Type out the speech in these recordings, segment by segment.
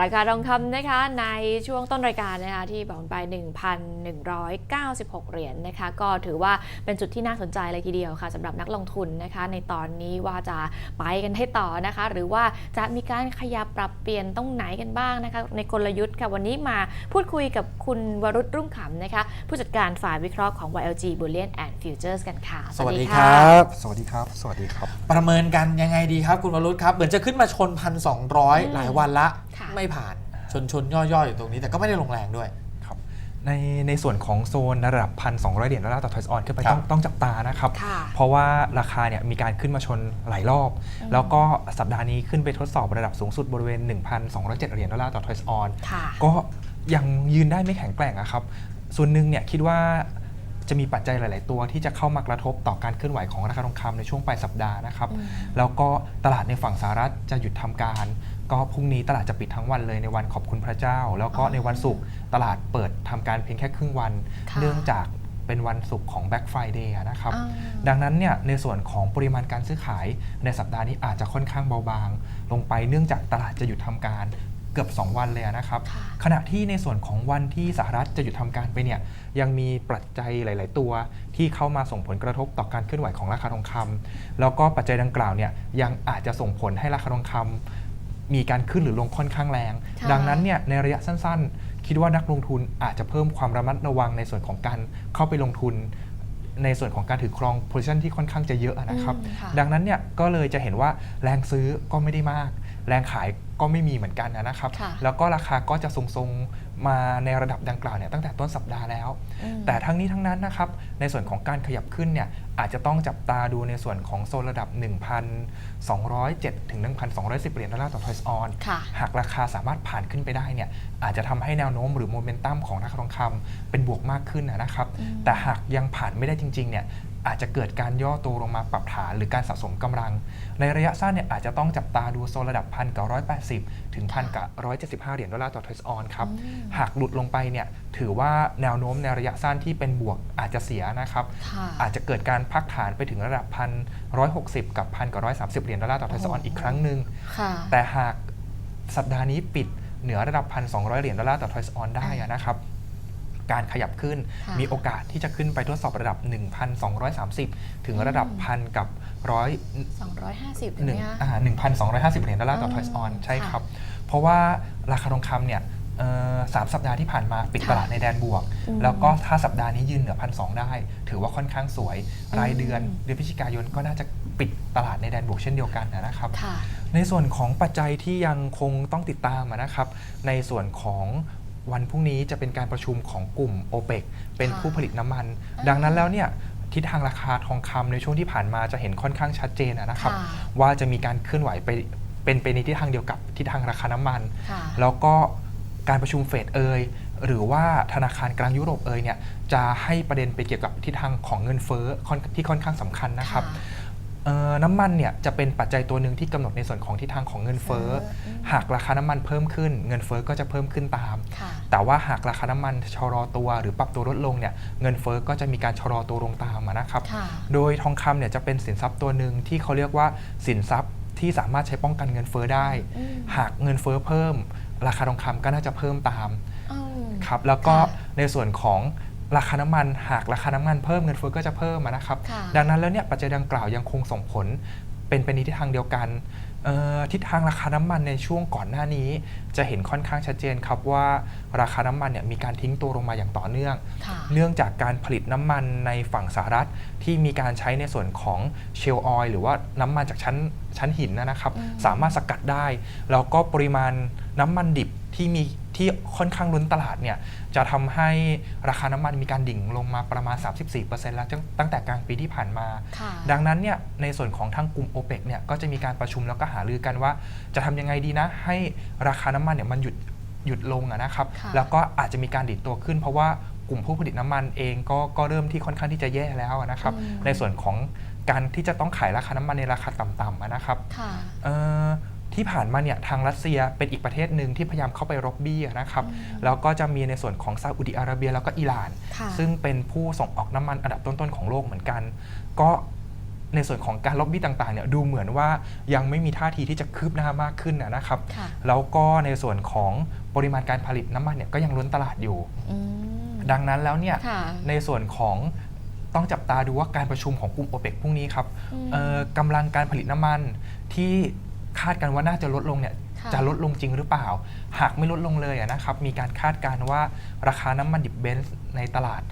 ราคาทองคำนะคะในช่วงต้นรายการนะคะที่บอกไป 1,196 เหรียญนะคะ ก็ถือว่าเป็นจุดที่น่าสนใจเลยทีเดียวค่ะสำหรับนักลงทุนนะคะ ในตอนนี้ว่าจะไปกันให้ต่อนะคะ หรือว่าจะมีการขยับปรับเปลี่ยนตรงไหนกันบ้างนะคะ ในกลยุทธ์ค่ะวันนี้มาพูดคุยกับคุณวรุษรุ่งขำนะคะ ผู้จัดการฝ่ายวิเคราะห์ของ YLG Bullion and Futures กันค่ะ สวัสดีคะรับ สวัสดีครับ สวัสดีครับ ประเมินกันยังไงดีครับคุณวรุษครับเหมือนจะขึ้นมาชนพันสองร้อยอืมหลายวันละค่ะ ไม่ผ่านชนชนย่อๆอยู่ตรงนี้แต่ก็ไม่ได้ลงแรงด้วยครับในในส่วนของโซนระดับ 1,200 เหรียญดอลลาร์ต่อทอยส์ออนขึ้นไปครับต้องต้องจับตานะครับค่ะเพราะว่าราคาเนี่ยมีการขึ้นมาชนหลายรอบ แล้วก็สัปดาห์นี้ขึ้นไปทดสอบระดับสูงสุดบริเวณ 1,207 เหรียญดอลลาร์ต่อทอยส์ออนค่ะก็ยังยืนได้ไม่แข็งแกร่งอะครับ ส่วนหนึ่งเนี่ยคิดว่าจะมีปัจจัยหลาย ๆ ตัวที่จะเข้ามากระทบต่อการเคลื่อนไหวของราคาทองคำในช่วงปลายสัปดาห์นะครับอืมแล้วก็ตลาดในฝั่งสหรัฐจะหยุดทำการ ก็พรุ่งนี้ตลาดจะปิดทั้งวันเลยในวันขอบคุณพระเจ้า แล้วก็อ๋อในวันศุกร์ตลาดเปิดทำการเพียงแค่ครึ่งวันค่ะเนื่องจากเป็นวันศุกร์ของ Black Friday อะนะครับอ่าดังนั้นเนี่ยในส่วนของปริมาณการซื้อขายในสัปดาห์นี้อาจจะค่อนข้างเบาบาง ลงไปเนื่องจากตลาดจะหยุดทำการเกือบ 2 วันเลยนะครับค่ะขณะที่ในส่วนของวันที่สหรัฐจะหยุดทำการไปเนี่ย ยังมีปัจจัยหลาย ๆ ตัว ที่เข้ามาส่งผลกระทบต่อการเคลื่อนไหวของราคาทองคำแล้วก็ปัจจัยดังกล่าวเนี่ยยังอาจจะส่งผลให้ราคาทองคำ มีการขึ้นหรือลงค่อนข้างแรง ค่ะ ดังนั้นเนี่ยในระยะสั้นๆ คิดว่านักลงทุนอาจจะเพิ่มความระมัดระวังในส่วนของการเข้าไปลงทุน ในส่วนของการถือครอง position ที่ค่อนข้างจะเยอะอะนะครับ อืมค่ะ ดังนั้นเนี่ยก็เลยจะเห็นว่าแรงซื้อก็ไม่ได้มาก แรงขายก็ไม่มีเหมือนกันนะครับ ค่ะแล้วก็ราคาก็จะทรงๆ มาในระดับดังกล่าวเนี่ยตั้งแต่ต้นสัปดาห์แล้วอืมแต่ทั้งนี้ทั้งนั้นนะครับในส่วนของการขยับขึ้นเนี่ยอาจจะต้องจับตาดูในส่วนของโซนระดับ 1,207 ถึง 1,210 เหรียญดอลลาร์ต่อทอยส์ออนค่ะหากราคาสามารถผ่านขึ้นไปได้เนี่ยอาจจะทำให้แนวโน้มหรือโมเมนตัมของราคาทองคำเป็นบวกมากขึ้นนะครับอืมแต่หากยังผ่านไม่ได้จริงๆเนี่ย อาจจะเกิดการย่อตัวลงมาปรับฐานหรือการสะสมกำลัง ในระยะสั้นเนี่ยอาจจะต้องจับตาดูโซนระดับ1,980ถึง1,175เหรียญดอลลาร์ต่อทอยส์ออนครับอืมหากหลุดลงไปเนี่ยถือว่าแนวโน้มในระยะสั้นที่เป็นบวกอาจจะเสียนะครับค่ะอาจจะเกิดการพักฐานไปถึงระดับ1,160กับ1,930เหรียญดอลลาร์ต่อทอยส์ออนโอ้อีกครั้งหนึ่งค่ะแต่หากสัปดาห์นี้ปิดเหนือระดับ1,200เหรียญดอลลาร์ต่อทอยส์ออนได้อะนะครับ การขยับขึ้น ค่ะ มีโอกาสที่จะขึ้นไปทดสอบระดับ 1,230 ถึงระดับอืมพันกับร้อย 250หถึงนึ่งไหมคะ อ่า1,250เหรียญดอลลาร์ต่ออ๋อทอยส์ออนใช่ค่ะครับ เพราะว่าราคาทองคำเนี่ยเอ่อสามสัปดาห์ที่ผ่านมาปิดค่ะตลาดในแดนบวก อืมแล้วก็ถ้าสัปดาห์นี้ยืนเหนือพันสได้ ถือว่าค่อนข้างสวยอืมรายเดือนเดือนพฤศจิกายนก็น่าจะปิดตลาดในแดนบวกเช่นเดียวกันนะครับ ค่ะ ในส่วนของปัจจัยที่ยังคงต้องติดตามอะนะครับ ในส่วนของ วันพรุ่งนี้จะเป็นการประชุมของกลุ่ม o p e ปเป็นค่ะผู้ผลิตน้ำมันอ่าดังนั้นแล้วเนี่ยทิศทางราคาทองคำในช่วงที่ผ่านมาจะเห็นค่อนข้างชัดเจนอะนะครับค่ะว่าจะมีการเคลื่อนไหวไปเป็นไปในทิศทางเดียวกับทิศทางราคาน้ำมันค่ะแล้วก็การประชุมเฟดเอยหรือว่าธนาคารกลางยุโรปเอยเนี่ยจะให้ประเด็นไปเกี่ยวกับทิศทางของเงินเฟ้อค่อนที่ค่อนข้างสำคัญนะครับเอ่อ น้ำมันเนี่ยจะเป็นปัจจัยตัวหนึ่งที่กำหนดในส่วนของทิศทางของเงินเฟ้อเฟ้ออืมหากราคาน้ำมันเพิ่มขึ้น เงินเฟ้อก็จะเพิ่มขึ้นตามค่ะแต่ว่าหากราคาน้ำมันชะลอตัว หรือปรับตัวลดลงเนี่ยเงินเฟ้อก็จะมีการชะลอตัวลงตามอะนะครับค่ะโดยทองคำเนี่ยจะเป็นสินทรัพย์ตัวหนึ่งที่เขาเรียกว่าสินทรัพย์ที่สามารถใช้ป้องกันเงินเฟ้อได้อืมหากเงินเฟ้อเพิ่ม ราคาทองคำก็น่าจะเพิ่มตามอืมครับแล้วก็ค่ะในส่วนของ ราคาน้ำมันหากราคาน้ำมันเพิ่มเงินเฟ้อก็จะเพิ่มอะนะครับค่ะดังนั้นแล้วเนี่ยปัจจัยดังกล่าวยังคงส่งผลเป็นไปในทิศทางเดียวกันเอ่อทิศทางราคาน้ำมันในช่วงก่อนหน้านี้ จะเห็นค่อนข้างชัดเจนครับว่าราคาน้ำมันเนี่ยมีการทิ้งตัวลงมาอย่างต่อเนื่องค่ะเนื่องจากการผลิตน้ำมันในฝั่งสหรัฐที่มีการใช้ในส่วนของเชลล์ออยล์หรือว่าน้ำมันจากชั้นชั้นหินนะครับอืมสามารถสกัดได้ แล้วก็ปริมาณน้ำมันดิบที่มี ที่ค่อนข้างล้นตลาดเนี่ยจะทำให้ราคาน้ำมันมีการดิ่งลงมาประมาณ 34%แล้วตั้งตั้งแต่กลางปีที่ผ่านมาค่ะดังนั้นเนี่ยในส่วนของทางกลุ่ม o p e ปเนี่ยก็จะมีการประชุมแล้วก็หารือกันว่า จะทำยังไงดีนะ ให้ราคาน้ำมันเนี่ยมันหยุดหยุดลงอะนะครับค่ะแล้วก็อาจจะมีการดิดตัวขึ้น เพราะว่ากลุ่มผู้ผลิตน้ำมันเองก็ก็เริ่มที่ค่อนข้างที่จะแย่แล้วอะนะครับอืมในส่วนของการที่จะต้องขายราคาน้ำมันในราคาต่ำๆอะนะครับค่ะเอ่อ ที่ผ่านมาเนี่ยทางรัสเซียเป็นอีกประเทศหนึ่งที่พยายามเข้าไปรบบี้อะนะครับอืมแล้วก็จะมีในส่วนของซาอุดิอาระเบียแล้วก็อิหร่านค่ะซึ่งเป็นผู้ส่งออกน้ำมันอันดับต้นๆของโลกเหมือนกัน ก็ในส่วนของการล็อบบี้ต่างๆเนี่ยดูเหมือนว่ายังไม่มีท่าทีที่จะคืบหน้ามากขึ้นนะนะครับค่ะแล้วก็ในส่วนของปริมาณการผลิตน้ำมันเนี่ยก็ยังล้นตลาดอยู่อืมดังนั้นแล้วเนี่ยค่ะในส่วนของต้องจับตาดูว่าการประชุมของกลุ่มโอเปกพรุ่งนี้ครับอืมเอ่อกำลังการผลิตน้ำมันที่ คาดกันว่าน่าจะลดลงเนี่ยค่ะจะลดลงจริงหรือเปล่า หากไม่ลดลงเลยอะนะครับ มีการคาดการณ์ว่าราคาน้ำมันดิบเบนซ์ในตลาด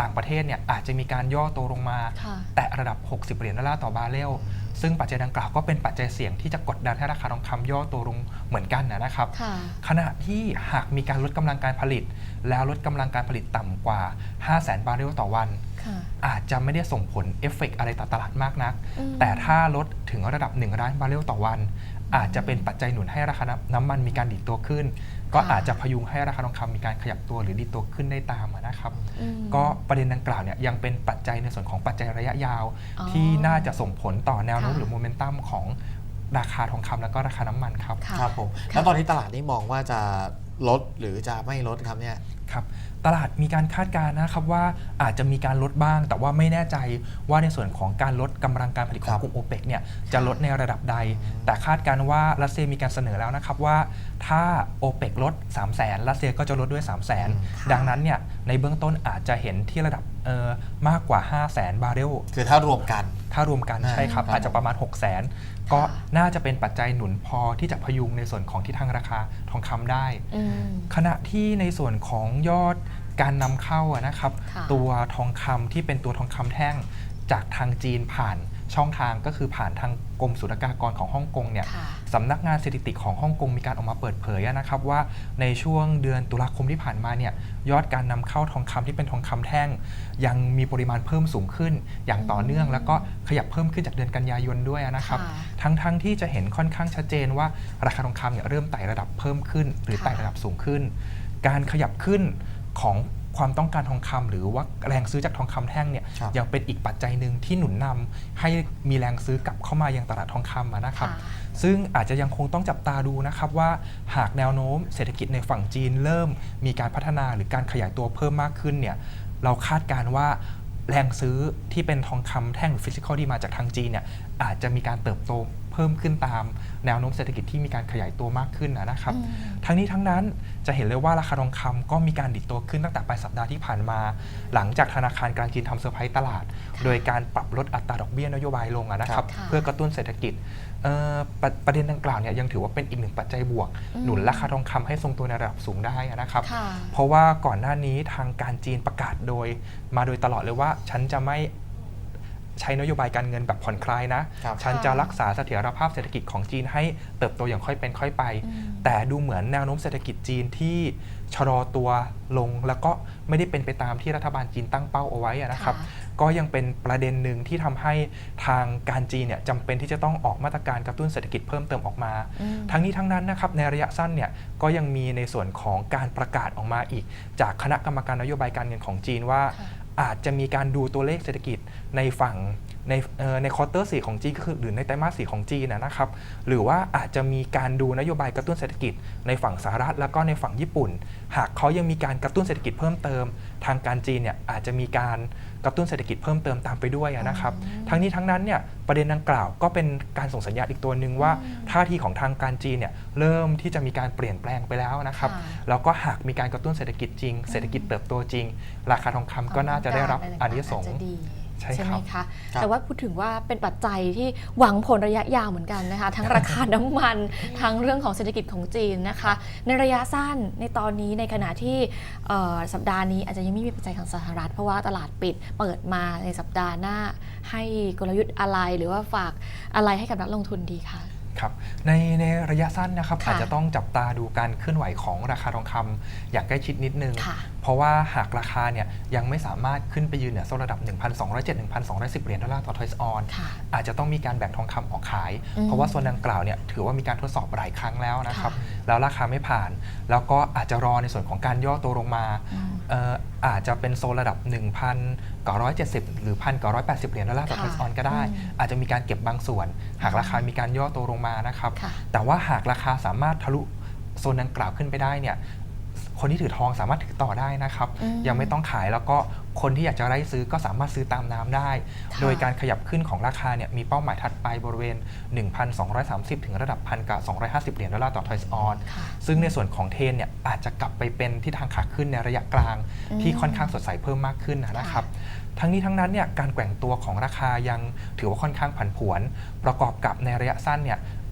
ต่างประเทศเนี่ยอาจจะมีการย่อตัวลงมาค่ะแตะระดับ 60 เหรียญดอลลาร์ต่อบาร์เรลซึ่งปัจจัยดังกล่าวก็เป็นปัจจัยเสี่ยงที่จะกดดันให้ราคาทองคำย่อตัวลงเหมือนกันนะครับค่ะขณะที่หากมีการลดกำลังการผลิต แล้วลดกำลังการผลิตต่ำกว่า 5 0 0 0 0 0 บาร์เรลต่อวันค่ะอาจจะไม่ได้ส่งผลเอฟเฟกต์อะไรต่อตลาดมากนักอืมแต่ถ้าลดถึงระดับ 1 ล้านบาร์เรลต่อวัน อาจจะเป็นปัจจัยหนุนให้ราคาน้ำมันมีการดิดตัวขึ้น ก็ค่ะอาจจะพยุงให้ราคาทองคำมีการขยับตัวหรือดิดตัวขึ้นได้ตามอะนะครับอืมก็ประเด็นดังกล่าวเนี่ยยังเป็นปัจจัยในส่วนของปัจจัยระยะยาวอ๋อที่น่าจะส่งผลต่อแนวโน้มค่ะหรือโมเมนตัมของราคาทองคำแล้วก็ราคาน้ำมันครับ ค่ะ ครับผมค่ะแล้วตอนนี้ตลาดนี่มองว่าจะ ลดหรือจะไม่ลดครับเนี่ยครับตลาดมีการคาดการณ์นะครับว่าอาจจะมีการลดบ้าง แต่ว่าไม่แน่ใจว่าในส่วนของการลดกำลังการผลิตขอครังบกลุ่มโอเปกเนี่ยจะลดในระดับใด แต่คาดการณ์ว่ารัสเซียมีการเสนอแล้วนะครับว่าถ้าโอเปกลด 3 0 0แสนรัสเซียก็จะลดด้วย 3 0 0แสนค่ะดังนั้นเนี่ยในเบื้องต้นอาจจะเห็นที่ระดับเอ่อ มากกว่า 5 0 0แสนบาร์เรลคือถ้ารวมกัน ถ้ารวมกันอ่าใช่ครับครับ อาจจะประมาณ 6 0 0 0 0 0ก็น่าจะเป็นปัจจัยหนุนพอที่จะพยุงในส่วนของทิศทางราคาทองคำได้อืมขณะที่ในส่วนของยอดการนำเข้าอะนะครับค่ะตัวทองคำที่เป็นตัวทองคำแท่งจากทางจีนผ่าน ช่องทางก็คือผ่านทางกรมศุลกากรของฮ่องกงเนี่ยค่ะสำนักงานสถิติของฮ่องกงมีการออกมาเปิดเผยอะนะครับว่าในช่วงเดือนตุลาคมที่ผ่านมาเนี่ยยอดการนำเข้าทองคำที่เป็นทองคำแท่ง ยังมีปริมาณเพิ่มสูงขึ้น อย่างต่อเนื่อง แล้วก็ขยับเพิ่มขึ้นจากเดือนกันยายนด้วยนะครับค่ะทั้งทั้งที่จะเห็นค่อนข้างชัดเจนว่าราคาทองคำเนี่ยเริ่มไต่ระดับเพิ่มขึ้น หรือค่ะไต่ระดับสูงขึ้น การขยับขึ้นของ ความต้องการทองคำหรือว่าแรงซื้อจากทองคำแท่งเนี่ยครับยังเป็นอีกปัจจัยหนึ่งที่หนุนนำให้มีแรงซื้อกลับเข้ามายังตลาดทองคำอะนะครับค่ะซึ่งอาจจะยังคงต้องจับตาดูนะครับว่าหากแนวโน้มเศรษฐกิจในฝั่งจีนเริ่มมีการพัฒนาหรือการขยายตัวเพิ่มมากขึ้นเนี่ยเราคาดการณ์ว่าแรงซื้อที่เป็นทองคำแท่งหรือฟิสิกอลที่มาจากทางจีนเนี่ยอาจจะมีการเติบโต เพิ่มขึ้นตามแนวโน้มเศรษฐกิจที่มีการขยายตัวมากขึ้นนะนะครับอืมทั้งนี้ทั้งนั้นจะเห็นเลยว่าราคาทองคำก็มีการดิดตัวขึ้นตั้งแต่ปลายสัปดาห์ที่ผ่านมา หลังจากธนาคารกลางจีนทำเซอร์ไพรส์ตลาด โดยการปรับลดอัตราดอกเบี้ยนโยบายลงอะนะครับค่ะเพื่อกระตุ้นเศรษฐกิจเอ่อประประเด็นดังกล่าวเนี่ยยังถือว่าเป็นอีกหนึ่งปัจจัยบวกอืมหนุนราคาทองคำให้ทรงตัวในระดับสูงได้อะนะครับค่ะเพราะว่าก่อนหน้านี้ทางการจีนประกาศโดย มาโดยตลอดเลยว่าฉันจะไม่ ใช้นโยบายการเงินแบบผ่อนคลายนะครับฉันจะค่ะรักษาเสถียรภาพเศรษฐกิจของจีนให้เติบโตอย่างค่อยเป็นค่อยไปอืมแต่ดูเหมือนแนวโน้มเศรษฐกิจจีนที่ชะลอตัวลงแล้วก็ไม่ได้เป็นไปตามที่รัฐบาลจีนตั้งเป้าเอาไว้อะนะครับค่ะก็ยังเป็นประเด็นหนึ่งที่ทำให้ทางการจีนเนี่ยจำเป็นที่จะต้องออกมาตรการกระตุ้นเศรษฐกิจเพิ่มเติมออกมาอืมทั้งนี้ทั้งนั้นนะครับในระยะสั้นเนี่ยก็ยังมีในส่วนของการประกาศออกมาอีก จากคณะกรรมการนโยบายการเงินของจีนว่าค่ะ อาจจะมีการดูตัวเลขเศรษฐกิจในฝั่งในเอ่อในควอเตอร์สี่ของจีนก็คือหรือในไตรมาสสี่ของจีนนะครับ หรือว่าอาจจะมีการดูนโยบายกระตุ้นเศรษฐกิจในฝั่งสหรัฐ แล้วก็ในฝั่งญี่ปุ่น หากเขายังมีการกระตุ้นเศรษฐกิจเพิ่มเติม ทางการจีนเนี่ยอาจจะมีการ กระตุ้นเศรษฐกิจเพิ่มเติมตามไปด้วยอะนะครับ ทั้งนี้ทั้งนั้นเนี่ยประเด็นดังกล่าวก็เป็นการส่งสัญญาณอีกตัวหนึ่งว่าอืมท่าทีของทางการจีนเนี่ยเริ่มที่จะมีการเปลี่ยนแปลงไปแล้วนะครับค่ะแล้วก็หากมีการกระตุ้นเศรษฐกิจจริง เศรษฐกิจเติบโตจริง ราคาทองคำก็น่าจะได้รับอานิสงส์าจจะดี ใช่ใช่ไหครัมบคะครับแต่ว่าพูดถึงว่าเป็นปัจจัยที่หวังผลระยะยาวเหมือนกันนะคะ ทั้งราคาน้ำมัน ทั้งเรื่องของเศรษฐกิจของจีนนะคะ ในระยะสั้นในตอนนี้ในขณะที่เอ่อสัปดาห์นี้อาจจะยังไม่มีปัจจัยของสหรัฐ เพราะว่าตลาดปิดเปิดมาในสัปดาห์หน้า ให้กลยุทธ์อะไรหรือว่าฝากอะไรให้กับนักลงทุนดีคะ ครับในในระยะสั้นนะครับค่ะอาจจะต้องจับตาดูการเคลื่อนไหวของราคาทองคำอย่างใกล้ชิดนิดนึง ค่ะเพราะว่าหากราคาเนี่ยยังไม่สามารถขึ้นไปยืนเหนือโซนระดับ 1,207-1,210 เหรียญดอลลาร์ต่อทอยส์ออนค่ะอาจจะต้องมีการแบ่งทองคำออกขาย อืม เพราะว่าโซนดังกล่าวเนี่ยถือว่ามีการทดสอบหลายครั้งแล้วนะครับค่ะแล้วราคาไม่ผ่าน แล้วก็อาจจะรอในส่วนของการย่อตัวลงมา อืม เอ่ออาจจะเป็นโซนระดับ 1,970 หรือ 1,980 เหรียญดอลลาร์ต่อค่ะทอยส์ออนก็ได้อืมอาจจะมีการเก็บบางส่วน หากราคามีการย่อตัวลงมานะครับค่ะแต่ว่าหากราคาสามารถทะลุโซนดังกล่าวขึ้นไปได้เนี่ย คนที่ถือทองสามารถถือต่อได้นะครับอืมยังไม่ต้องขายแล้วก็คนที่อยากจะไล่ซื้อก็สามารถซื้อตามน้ำได้ค่ะโดยการขยับขึ้นของราคาเนี่ยมีเป้าหมายถัดไปบริเวณ 1,230 ถึงระดับพันกับ250 เหรียญดอลลาร์ต่อทอยส์ออนค่ะซึ่งในส่วนของเทรนเนี่ยอาจจะกลับไปเป็นที่ทางขาขึ้นในระยะกลางอืมที่ค่อนข้างสดใสเพิ่มมากขึ้นนะครับทั้งนี้ทั้งนั้นเนี่ยการแกว่งตัวของราคายังถือว่าค่อนข้างผันผวน ประกอบกับในระยะสั้นเนี่ยเอ่อ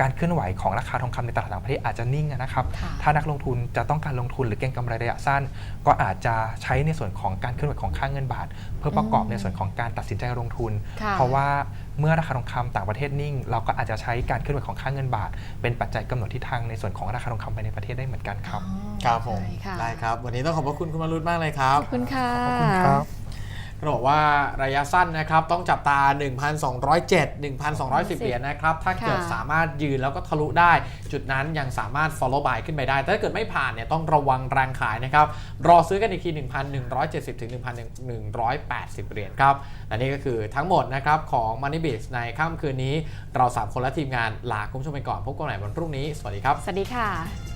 การเคลื่อนไหวของราคาทองคำในตลาดต่างประเทศอาจจะนิ่งนะครับค่ะถ้านักลงทุนจะต้องการลงทุนหรือเก็งกำไรระยะสั้น ก็อาจจะใช้ในส่วนของการเคลื่อนไหวของค่าเงินบาท เพื่อประกอบอืมในส่วนของการตัดสินใจลงทุนค่ะเพราะว่าเมื่อราคาทองคำต่างประเทศนิ่ง เราก็อาจจะใช้การเคลื่อนไหวของค่าเงินบาท เป็นปัจจัยกำหนดทิศทางในส่วนของราคาทองคำภายในประเทศได้เหมือนกันครับอ๋อครับผมใช่ค่ะได้ครับ วันนี้ต้องขอบพระคุณคุณวรุษมากเลยครับขอบคุณค่ะขอบคุณครับ เขาบอกว่าระยะสั้นนะครับต้องจับตา 1,207 1,210 เหรียญนะครับ ถ้าเกิดค่ะสามารถยืนแล้วก็ทะลุได้ จุดนั้นยังสามารถ follow by ขึ้นไปได้ แต่ถ้าเกิดไม่ผ่านเนี่ยต้องระวังแรงขายนะครับ รอซื้อกันอีกที 1,170 ถึง 1,180 เหรียญครับ และนี่ก็คือทั้งหมดนะครับของ Money b i z ในค่ำคืนนี้เราสามคนและทีมงานลาคุณผู้ชมไปก่อนพบกันใหม่วันพรุ่งนี้ สวัสดีครับ สวัสดีค่ะ